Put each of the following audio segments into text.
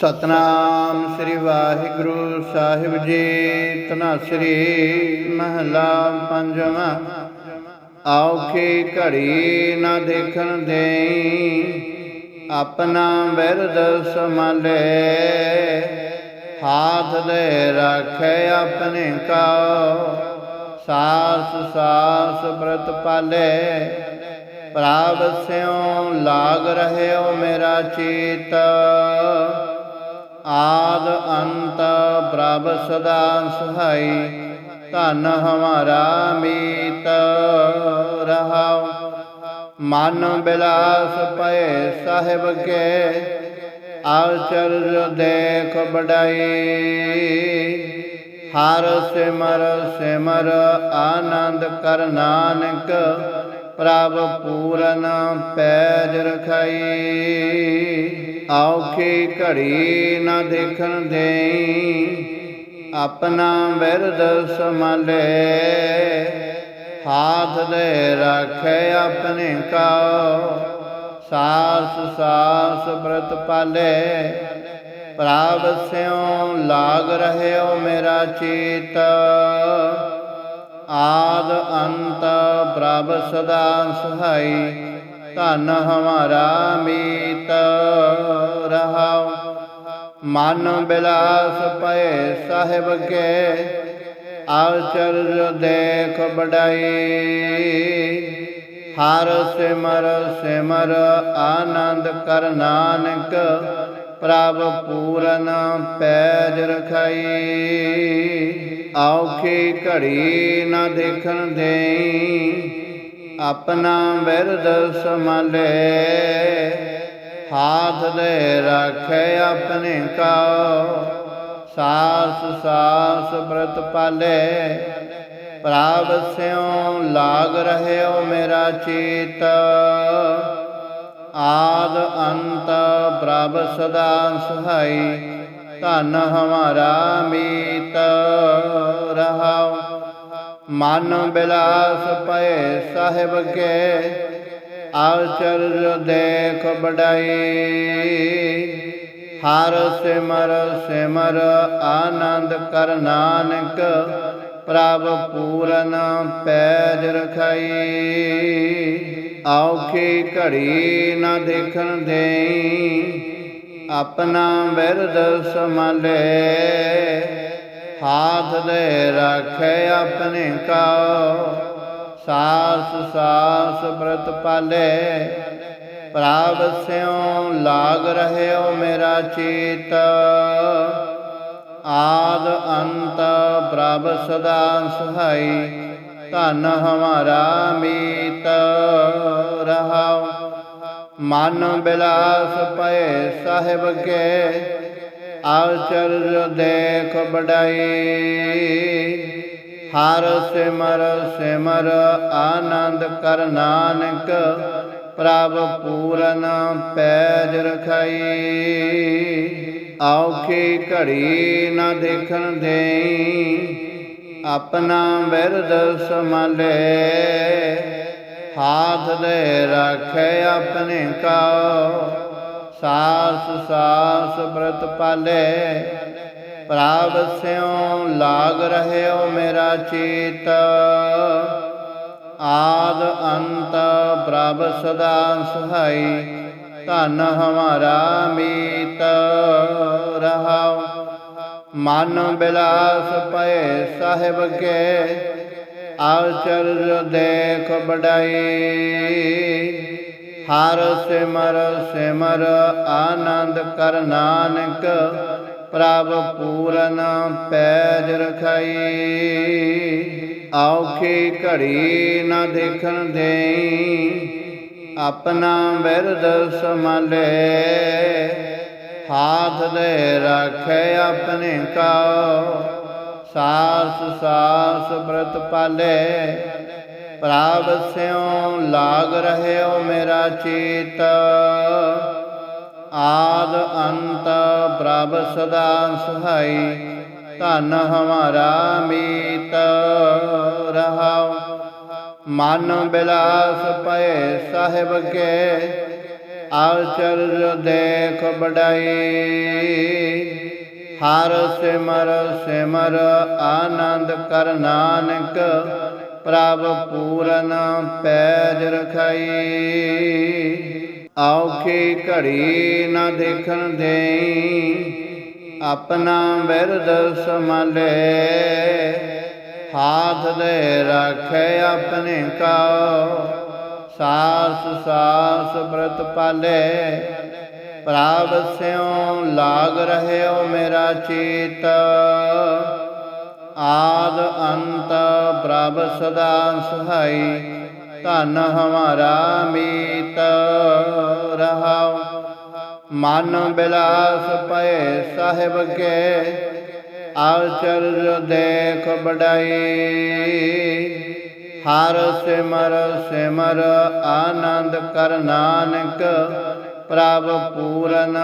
ਸਤਨਾਮ ਸ੍ਰੀ ਵਾਹਿਗੁਰੂ ਸਾਹਿਬ ਜੀ ਤਨਾਸਰੀ ਮਹਲਾ ਪੰਜਵਾਂ। ਆਉਖੀ ਘੜੀ ਨਾ ਦੇਖਣ ਦੇਈ, ਆਪਣਾ ਬਿਰਦ ਸੰਭਾਲੇ। ਹਾਥ ਦੇ ਰੱਖੇ ਆਪਣੇ ਕਾ ਸਾਸ ਸਾਸ ਬ੍ਰਤ ਪਾਲੇ। ਪ੍ਰਾਪ ਸਿਉ ਲਾਗ ਰਹਿਓ ਮੇਰਾ ਚੀਤ। ਆਦ ਅੰਤ ਪ੍ਰਭ ਸਦਾ ਸਹਾਈ, ਧਨ ਹਮਾਰਾ ਮੀਤ ਰਹਾਉ। ਮਨ ਬਿਲਾਸ ਪਏ ਸਾਹਿਬ ਕੇ ਆਚਰਜ ਦੇਖ ਬੜਾਈ ਹਰ ਸਿਮਰ ਸਿਮਰ ਆਨੰਦ ਕਰ ਨਾਨਕ, ਪ੍ਰਭ ਪੂਰਨ ਪੈਜ ਰਖਾਈ। ਔਖੀ ਘੜੀ ਨਾ ਦੇਖਣ ਦੇਈ, ਆਪਣਾ ਵਿਰਦ ਸੰਭਾਲੇ। ਹਾਥ ਦੇ ਰੱਖੇ ਆਪਣੇ ਕਾ, ਸਾਸ ਸਾਸ ਬ੍ਰਤ ਪਾਲੇ। ਪ੍ਰਭ ਸਿਉ ਲਾਗ ਰਹਿਓ ਮੇਰਾ ਚੀਤ। ਆਦ ਅੰਤ ਪ੍ਰਭ ਸਦਾ ਸਹਾਈ। ਧਨ ਹਮਾਰਾ ਮੀਤ ਰਹਾਉ। ਮਨ ਬਿਲਾਸ ਪਏ ਸਾਹਿਬ ਕੇ ਆਚਰਜ ਦੇਖ ਬੜਾਈ ਹਰ ਸਿਮਰ ਸਿਮਰ ਆਨੰਦ ਕਰ ਨਾਨਕ, ਪ੍ਰਭ ਪੂਰਨ ਪੈਜ ਰਖਾਈ। ਔਖੀ ਘੜੀ ਨਾ ਦੇਖਣ ਦੇਈ ਆਪਣਾ ਬਿਰਦ ਸੰਭਾਲੇ ਹਾਥ ਦੇ ਰੱਖੇ ਆਪਣੇ ਕਾ ਸਾਸ ਸਾਸ ਬ੍ਰਤ ਪਾਲੇ। ਪ੍ਰਾਪ ਸਿਉ ਲਾਗ ਰਹਿਓ ਮੇਰਾ ਚੀਤ, ਆਦ ਅੰਤ ਪ੍ਰਭ ਸਦਾ ਸਹਾਈ, ਧਨ ਹਮਾਰਾ ਮੀਤ ਰਹਾਉ। ਮਨ ਬਿਲਾਸ ਪਏ ਸਾਹਿਬ ਕੇ ਆਚਰਜ ਦੇਖ ਬੜਾਈ ਹਰ ਸਿਮਰ ਸਿਮਰ ਆਨੰਦ ਕਰ ਨਾਨਕ, ਪ੍ਰਭ ਪੂਰਨ ਪੈਜ ਰਖਾਈ। ਔਖੀ ਘੜੀ ਨਾ ਦੇਖਣ ਦੇਈ, ਆਪਣਾ ਬਿਰਦ ਸੰਭਾਲੇ। ਹਾਥ ਦੇ ਰੱਖੇ ਆਪਣੇ ਕਾ ਸਾਸ ਸਾਸ ਬ੍ਰਤ ਪਾਲੇ। ਪ੍ਰਭ ਸਿਉ ਲਾਗ ਰਹਿਓ ਮੇਰਾ ਚੀਤ। ਆਦ ਅੰਤ ਪ੍ਰਭ ਸਦਾ ਸਹਾਈ। ਧਨ ਹਮਾਰਾ ਮੀਤ ਰਹਾਉ ਮਨ ਬਿਲਾਸ ਪਏ ਸਾਹਿਬ ਕੇ ਆਚਰਜ ਦੇਖ ਬੜਾਈ ਹਰ ਸਿਮਰ ਸਿਮਰ ਆਨੰਦ ਕਰ ਨਾਨਕ, ਪ੍ਰਭ ਪੂਰਨ ਪੈਜ ਰਖਾਈ। ਔਖੀ ਘੜੀ ਨਾ ਦੇਖਣ ਦੇਈ, ਆਪਣਾ ਬਿਰਦ ਸੰਭਾਲੇ। ਹਾਥ ਦੇ ਰੱਖੇ ਆਪਣੇ ਕਾ ਸਾਸ ਸਾਸ ਬ੍ਰਤ ਪਾਲੇ ਪ੍ਰਾਪ ਸਿਉ ਲਾਗ ਰਹਿਓ ਮੇਰਾ ਚੀਤ। ਆਦ ਅੰਤ ਪ੍ਰਭ ਸਦਾ ਸਹਾਈ, ਧਨ ਹਮਾਰਾ ਮੀਤ ਰਹਾਉ ਮਨ ਬਿਲਾਸ ਪਏ ਸਾਹਿਬ ਕੇ ਆਚਰਜ ਦੇਖ ਬੜਾਈ ਹਰ ਸਿਮਰ ਸਿਮਰ ਆਨੰਦ ਕਰ ਨਾਨਕ, ਪ੍ਰਭ ਪੂਰਨ ਪੈਜ ਰਖਾਈ। ਔਖੀ ਘੜੀ ਨਾ ਦੇਖਣ ਦੇਈ, ਆਪਣਾ ਵਿਰਦ ਸੰਭਾਲੇ। ਹਾਥ ਦੇ ਰੱਖੇ ਆਪਣੇ ਕਾ, ਸਾਸ ਸਾਸ ਬ੍ਰਤ ਪਾਲੇ। ਪ੍ਰਭ ਸਿਉ ਲਾਗ ਰਹਿਓ ਮੇਰਾ ਚੀਤ। ਆਦ ਅੰਤ ਪ੍ਰਭ ਸਦਾ ਸਹਾਈ, ਧਨ ਹਮਾਰਾ ਮੀਤ ਰਹਾਉ ਮਨ ਬਿਲਾਸ ਪਏ ਸਾਹਿਬ ਕੇ ਆਚਰਜ ਦੇਖ ਬੜਾਈ ਹਰ ਸਿਮਰ ਸਿਮਰ ਆਨੰਦ ਕਰ ਨਾਨਕ ਪ੍ਰਭ ਪੂਰਨ ਪੈਜ ਰਖਾਈ। ਔਖੀ ਘੜੀ ਨਾ ਦੇਖਣ ਦੇਈ, ਆਪਣਾ ਬਿਰਦ ਸੰਭਾਲੇ। ਹਾਥ ਦੇ ਰੱਖੇ ਆਪਣੇ ਕਾ, ਸਾਸ ਸਾਸ ਬ੍ਰਤ ਪਾਲੇ। ਪ੍ਰਭ ਸਿਉ ਲਾਗ ਰਹਿਓ ਮੇਰਾ ਚੀਤ। ਆਦ ਅੰਤ ਪ੍ਰਭ ਸਦਾ ਸਹਾਈ, ਧਨ ਹਮਾਰਾ ਮੀਤ ਰਹਾਉ। ਮਨ ਬਿਲਾਸ ਪਏ ਸਾਹਿਬ ਕੇ ਆਚਰਜ ਦੇਖ ਬੜਾਈ ਹਰ ਸਿਮਰ ਸਿਮਰ ਆਨੰਦ ਕਰ ਨਾਨਕ, ਪ੍ਰਭ ਪੂਰਨ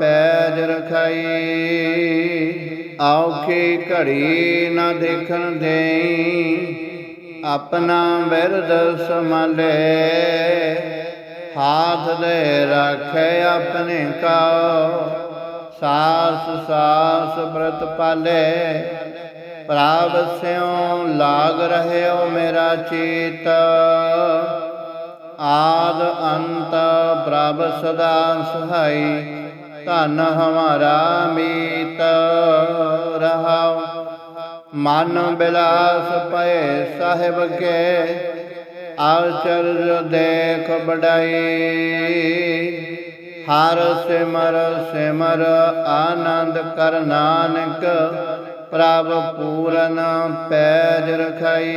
ਪੈਜ ਰਖਾਈ। ਔਖੀ ਘੜੀ ਨਾ ਦੇਖਣ ਦੇਈ, ਆਪਣਾ ਬਿਰਦ ਸੰਭਾਲੇ। ਹਾਥ ਦੇ ਰੱਖੇ ਆਪਣੇ ਕਾ, ਸਾਸ ਸਾਸ ਬ੍ਰਤ ਪਾਲੇ। ਪ੍ਰਭ ਸਿਉ ਲਾਗ ਰਹਿਓ ਮੇਰਾ ਚੀਤ। ਆਦ ਅੰਤ ਪ੍ਰਭ ਸਦਾ ਸਹਾਈ। ਧਨ ਹਮਾਰਾ ਮੀਤ ਰਹਾਉ। ਮਨ ਬਿਲਾਸ ਪਏ ਸਾਹਿਬ ਕੇ ਆਚਰਜ ਦੇਖ ਬੜਾਈ ਹਰ ਸਿਮਰ ਸਿਮਰ ਆਨੰਦ ਕਰ ਨਾਨਕ, ਪ੍ਰਭ ਪੂਰਨ ਪੈਜ ਰਖਾਈ।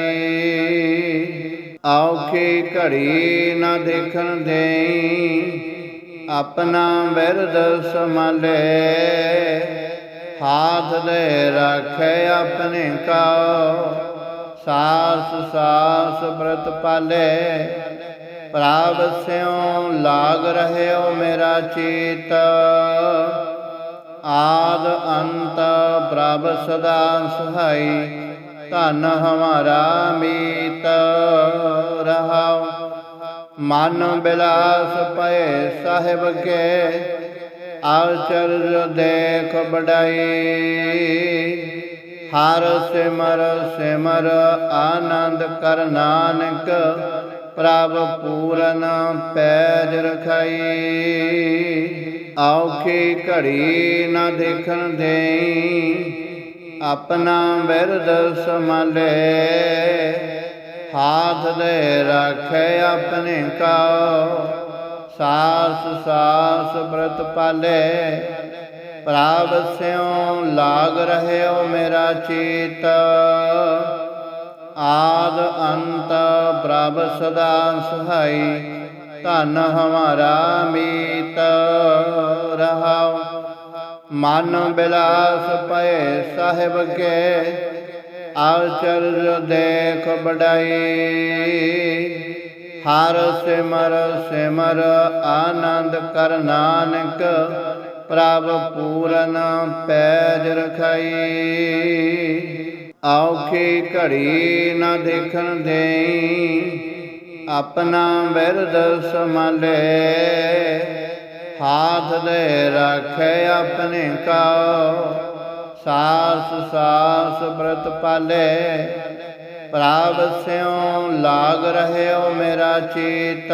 ਔਖੀ ਘੜੀ ਨਾ ਦੇਖਣ ਦੇਈ ਆਪਣਾ ਬਿਰਦ ਸੰਭਾਲੇ। ਹਾਥ ਦੇ ਰੱਖੇ ਆਪਣੇ ਕਾ। ਸਾਸ ਸਾਸ ਬ੍ਰਤ ਪਾਲੇ। ਪ੍ਰਭ ਸਿਉ ਲਾਗ ਰਹਿਓ ਮੇਰਾ ਚੀਤ। ਆਦ ਅੰਤ ਪ੍ਰਭ ਸਦਾ ਸਹਾਈ। ਧਨ ਹਮਾਰਾ ਮੀਤ ਰਹਾਉ। ਮਨ ਬਿਲਾਸ ਪਏ ਸਾਹਿਬ ਕੇ ਆਚਰਜ ਦੇਖ ਬੜਾਈ ਹਰ ਸਿਮਰ ਸਿਮਰ ਆਨੰਦ ਕਰ ਨਾਨਕ, ਪ੍ਰਭ ਪੂਰਨ ਪੈਜ ਰਖਾਈ। ਔਖੀ ਘੜੀ ਨਾ ਦੇਖਣ ਦੇਈ, ਆਪਣਾ ਬਿਰਦ ਸੰਭਾਲੇ। ਹਾਥ ਦੇ ਰੱਖੇ ਆਪਣੇ ਕਾ ਸਾਸ ਸਾਸ ਬ੍ਰਤ ਪਾਲੇ। ਪ੍ਰਭ ਸਿਉ ਲਾਗ ਰਹਿਓ ਮੇਰਾ ਚੀਤ। ਆਦ ਅੰਤ ਪ੍ਰਭ ਸਦਾ ਸਹਾਈ। ਧਨ ਹਮਾਰਾ ਮੀਤ ਰਹਾਉ। ਮਨ ਬਿਲਾਸ ਪਏ ਸਾਹਿਬ ਕੇ। ਆਚਰਜ ਦੇਖ ਬੜਾਈ ਹਰ ਸਿਮਰ ਸਿਮਰ ਆਨੰਦ ਕਰ ਨਾਨਕ, ਪ੍ਰਭ ਪੂਰਨ ਪੈਜ ਰਖਾਈ। ਔਖੀ ਘੜੀ ਨਾ ਦੇਖਣ ਦੇਈ, ਆਪਣਾ ਬਿਰਦ ਸੰਭਾਲੇ। ਹਾਥ ਦੇ ਰੱਖੇ ਆਪਣੇ ਕਾ ਸਾਸ ਸਾਸ ਬ੍ਰਤ ਪਾਲੇ। ਪ੍ਰਾਪ ਸਿਉ ਲਾਗ ਰਹਿਓ ਮੇਰਾ ਚੀਤ।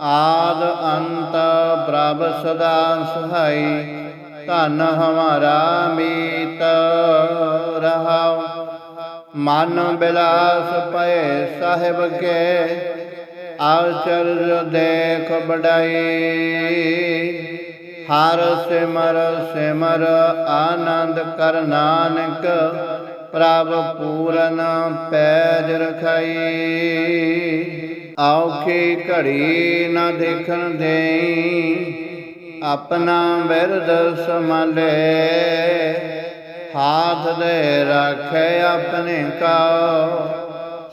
ਆਦ ਅੰਤ ਪ੍ਰਭ ਸਦਾ ਸਹਾਈ। ਧਨ ਹਮਾਰਾ ਮੀਤ ਰਹਾਉ ਮਨ ਬਿਲਾਸ ਪਏ ਸਾਹਿਬ ਕੇ। ਆਚਰਜ ਦੇਖ ਬੜਾਈ ਹਰ ਸਿਮਰ ਸਿਮਰ ਆਨੰਦ ਕਰ ਨਾਨਕ, ਪ੍ਰਭ ਪੂਰਨ ਪੈਜ ਰਖਾਈ। ਔਖੀ ਘੜੀ ਨਾ ਦੇਖਣ ਦੇਈ, ਆਪਣਾ ਬਿਰਦ ਸੰਭਾਲੇ। ਹਾਥ ਦੇ ਰੱਖੇ ਆਪਣੇ ਕਾ,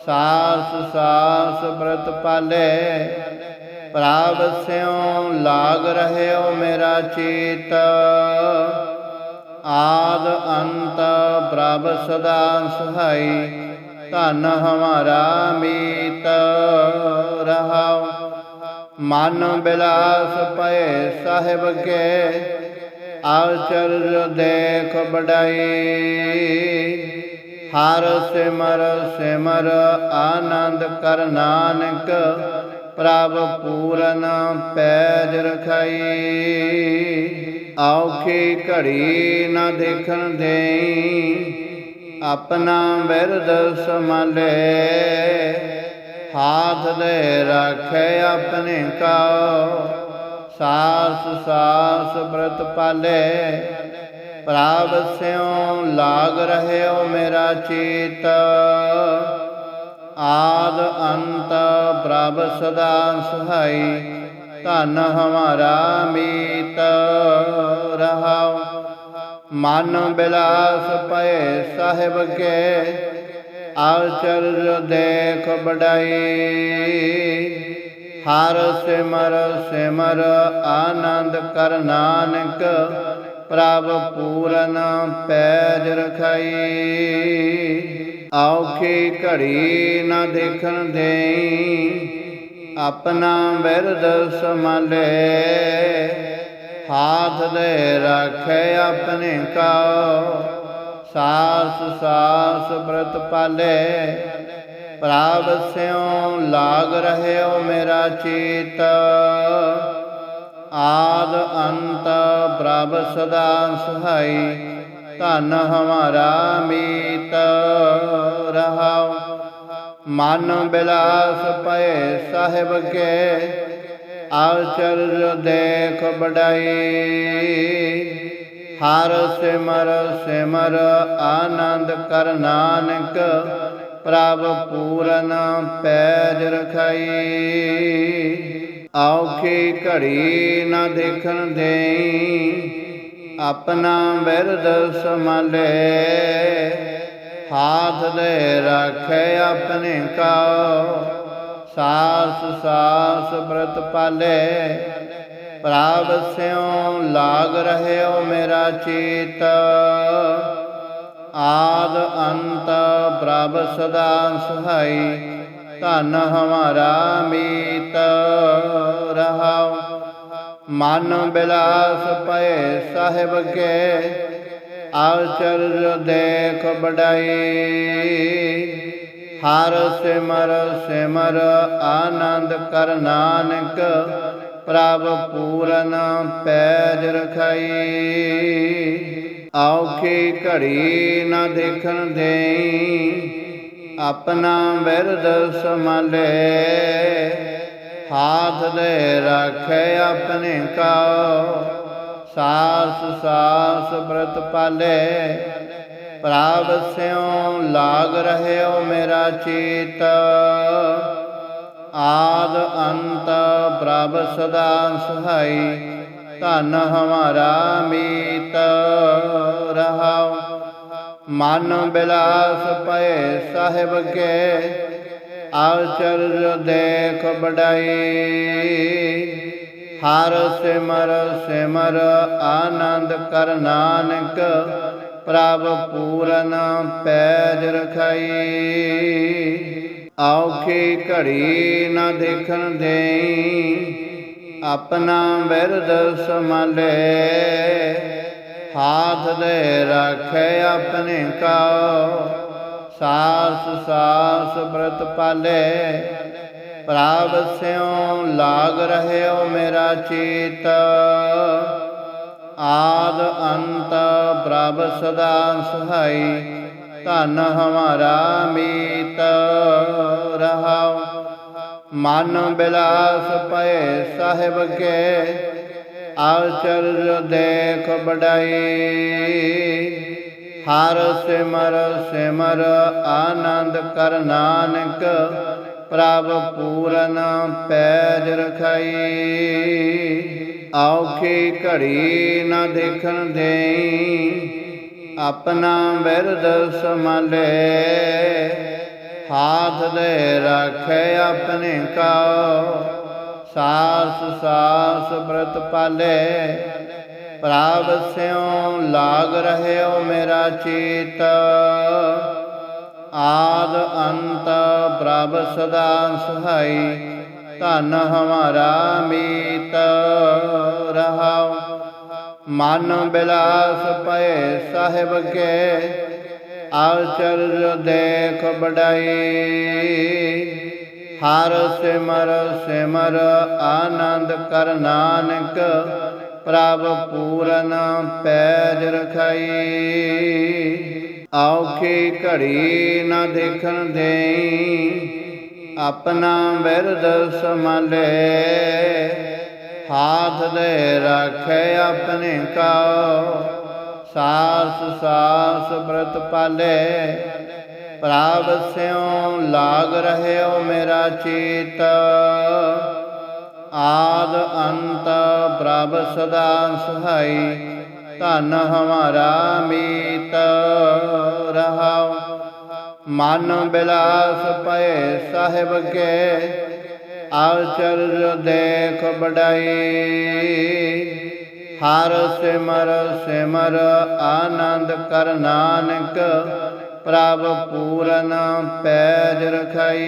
ਸਾਸ ਸਾਸ ਬ੍ਰਤ ਪਾਲੇ। ਪ੍ਰਭ ਸਿਉ ਲਾਗ ਰਹਿਓ ਮੇਰਾ ਚੀਤ। ਆਦ ਅੰਤ ਪ੍ਰਭ ਸਦਾ ਸਹਾਈ, ਧਨ ਹਮਾਰਾ ਮੀਤ। ਰਹਾਉ, ਮਨ ਬਿਲਾਸ ਪਏ ਸਾਹਿਬ ਕੇ ਆਚਰਜ ਦੇਖ ਬੜਾਈ ਹਰ ਸਿਮਰ ਸਿਮਰ ਆਨੰਦ ਕਰ ਨਾਨਕ ਪ੍ਰਭ ਪੂਰਨ ਪੈਜ ਰਖਾਈ। ਔਖੀ ਘੜੀ ਨਾ ਦੇਖਣ ਦੇਈ। ਆਪਣਾ ਬਿਰਦ ਸੰਭਾਲੇ। ਹਾਥ ਦੇ ਰੱਖੇ ਆਪਣੇ ਕਾ। ਸਾਸ ਸਾਸ ਬ੍ਰਤ ਪਾਲੇ। ਪ੍ਰਭ ਸਿਉ ਲਾਗ ਰਹਿਓ ਮੇਰਾ ਚੀਤ। ਆਦ ਅੰਤ ਪ੍ਰਭ ਸਦਾ ਸਹਾਈ, ਧਨ ਹਮਾਰਾ ਮੀਤ ਰਹਾਉ। ਮਨ ਬਿਲਾਸ ਪਏ ਸਾਹਿਬ ਕੇ ਆਚਰਜ ਦੇਖ ਬੜਾਈ ਹਰ ਸਿਮਰ ਸਿਮਰ ਆਨੰਦ ਕਰ ਨਾਨਕ, ਪ੍ਰਭ ਪੂਰਨ ਪੈਜ ਰਖਾਈ। ਔਖੀ ਘੜੀ ਨਾ ਦੇਖਣ ਦੇਈ, ਆਪਣਾ ਬਿਰਦ ਸੰਭਾਲੇ। ਹਾਥ ਦੇ ਰੱਖੇ ਆਪਣੇ ਕਾ, ਸਾਸ ਸਾਸ ਬ੍ਰਤ ਪਾਲੇ। ਪ੍ਰਭ ਸਿਉ ਲਾਗ ਰਹਿਓ ਮੇਰਾ ਚੀਤ। ਆਦ ਅੰਤ ਪ੍ਰਭ ਸਦਾ ਸਹਾਈ। ਧਨ ਹਮਾਰਾ ਮੀਤ ਰਹਾਉ। ਮਨ ਬਿਲਾਸ ਪਏ ਸਾਹਿਬ ਕੇ ਆਚਰਜ ਦੇਖ ਬੜਾਈ ਹਰ ਸਿਮਰ ਸਿਮਰ ਆਨੰਦ ਕਰ ਨਾਨਕ, ਪ੍ਰਭ ਪੂਰਨ ਪੈਜ ਰਖਾਈ। ਔਖੀ ਘੜੀ ਨਾ ਦੇਖਣ ਦੇਈ ਆਪਣਾ ਬਿਰਦ ਸੰਭਾਲੇ ਹਾਥ ਦੇ ਰੱਖੇ ਆਪਣੇ ਕਾ। ਸਾਸ ਸਾਸ ਬ੍ਰਤ ਪਾਲੇ, ਪ੍ਰਭ ਸਿਉ ਲਾਗ ਰਹਿਓ ਮੇਰਾ ਚੀਤ। ਆਦ ਅੰਤ ਪ੍ਰਭ ਸਦਾ ਸਹਾਈ, ਧਨ ਹਮਾਰਾ ਮੀਤ ਰਹਾਉ। ਮਨ ਬਿਲਾਸ ਪਏ ਸਾਹਿਬ ਕੇ ਆਚਰਜ ਦੇਖ ਬੜਾਈ ਹਰ ਸਿਮਰ ਸਿਮਰ ਆਨੰਦ ਕਰ ਨਾਨਕ, ਪ੍ਰਭ ਪੂਰਨ ਪੈਜ ਰਖਾਈ। ਔਖੀ ਘੜੀ ਨਾ ਦੇਖਣ ਦੇਈ, ਆਪਣਾ ਬਿਰਦ ਸੰਭਾਲੇ। ਹਾਥ ਦੇ ਰੱਖੇ ਆਪਣੇ ਕਾ ਸਾਸ ਸਾਸ ਬ੍ਰਤ ਪਾਲੇ। ਪ੍ਰਭ ਸਿਉ ਲਾਗ ਰਹਿਓ ਮੇਰਾ ਚੀਤ। ਆਦ ਅੰਤ ਪ੍ਰਭ ਸਦਾ ਸਹਾਈ। ਧਨ ਹਮਾਰਾ ਮੀਤ ਰਹਾਉ ਮਨ ਬਿਲਾਸ ਪਏ ਸਾਹਿਬ ਕੇ। ਆਚਰਜ ਦੇਖ ਬੜਾਈ ਹਰ ਸਿਮਰ ਸਿਮਰ ਆਨੰਦ ਕਰ ਨਾਨਕ, ਪ੍ਰਭ ਪੂਰਨ ਪੈਜ ਰਖਾਈ। ਔਖੀ ਘੜੀ ਨਾ ਦੇਖਣ ਦੇਈ, ਆਪਣਾ ਬਿਰਦ ਸੰਭਾਲੇ। ਹਾਥ ਦੇ ਰੱਖੇ ਆਪਣੇ ਕਾ ਸਾਸ ਸਾਸ ਬ੍ਰਤ ਪਾਲੇ। ਪ੍ਰਾਪ ਸਿਉ ਲਾਗ ਰਹਿਓ ਮੇਰਾ ਚੀਤ। ਆਦ ਅੰਤ ਪ੍ਰਭ ਸਦਾ ਸਹਾਈ। ਧਨ ਹਮਾਰਾ ਮੀਤ ਰਹਾਉ ਮਨ ਬਿਲਾਸ ਪਏ ਸਾਹਿਬ ਕੇ। ਆਚਰਜ ਦੇਖ ਬੜਾਈ ਹਰ ਸਿਮਰ ਸਿਮਰ ਆਨੰਦ ਕਰ ਨਾਨਕ, ਪ੍ਰਭ ਪੂਰਨ ਪੈਜ ਰਖਾਈ। ਔਖੀ ਘੜੀ ਨਾ ਦੇਖਣ ਦੇਈ, ਆਪਣਾ ਵਿਰਦ ਸੰਭਾਲੇ। ਹਾਥ ਦੇ ਰੱਖੇ ਆਪਣੇ ਕਾ, ਸਾਸ ਸਾਸ ਬ੍ਰਤ ਪਾਲੇ। ਪ੍ਰਭ ਸਿਉ ਲਾਗ ਰਹਿਓ ਮੇਰਾ ਚੀਤ। ਆਦ ਅੰਤ ਪ੍ਰਭ ਸਦਾ ਸਹਾਈ, ਧਨ ਹਮਾਰਾ ਮੀਤ ਰਹਾਉ ਮਨ ਬਿਲਾਸ ਪਏ ਸਾਹਿਬ ਕੇ ਆਚਰਜ ਦੇਖ ਬੜਾਈ ਹਰ ਸਿਮਰ ਸਿਮਰ ਆਨੰਦ ਕਰ ਨਾਨਕ ਪ੍ਰਭ ਪੂਰਨ ਪੈਜ ਰਖਾਈ। ਔਖੀ ਘੜੀ ਨਾ ਦੇਖਣ ਦੇਈ, ਆਪਣਾ ਬਿਰਦ ਸੰਭਾਲੇ। ਹਾਥ ਦੇ ਰੱਖੇ ਆਪਣੇ ਕਾ ਸਾਸ ਸਾਸ ਬ੍ਰਤ ਪਾਲੇ। ਪ੍ਰਭ ਸਿਉ ਲਾਗ ਰਹਿਓ ਮੇਰਾ ਚੀਤ। ਆਦ ਅੰਤ ਪ੍ਰਭ ਸਦਾ ਸਹਾਈ, ਧਨ ਹਮਾਰਾ ਮੀਤ ਰਹਾਉ। ਮਨ ਬਿਲਾਸ ਪਏ ਸਾਹਿਬ ਕੇ, ਆਚਰਜ ਦੇਖ ਬੜਾਈ ਹਰ ਸਿਮਰ ਸਿਮਰ ਆਨੰਦ ਕਰ ਨਾਨਕ, ਪ੍ਰਭ ਪੂਰਨ ਪੈਜ ਰਖਾਈ।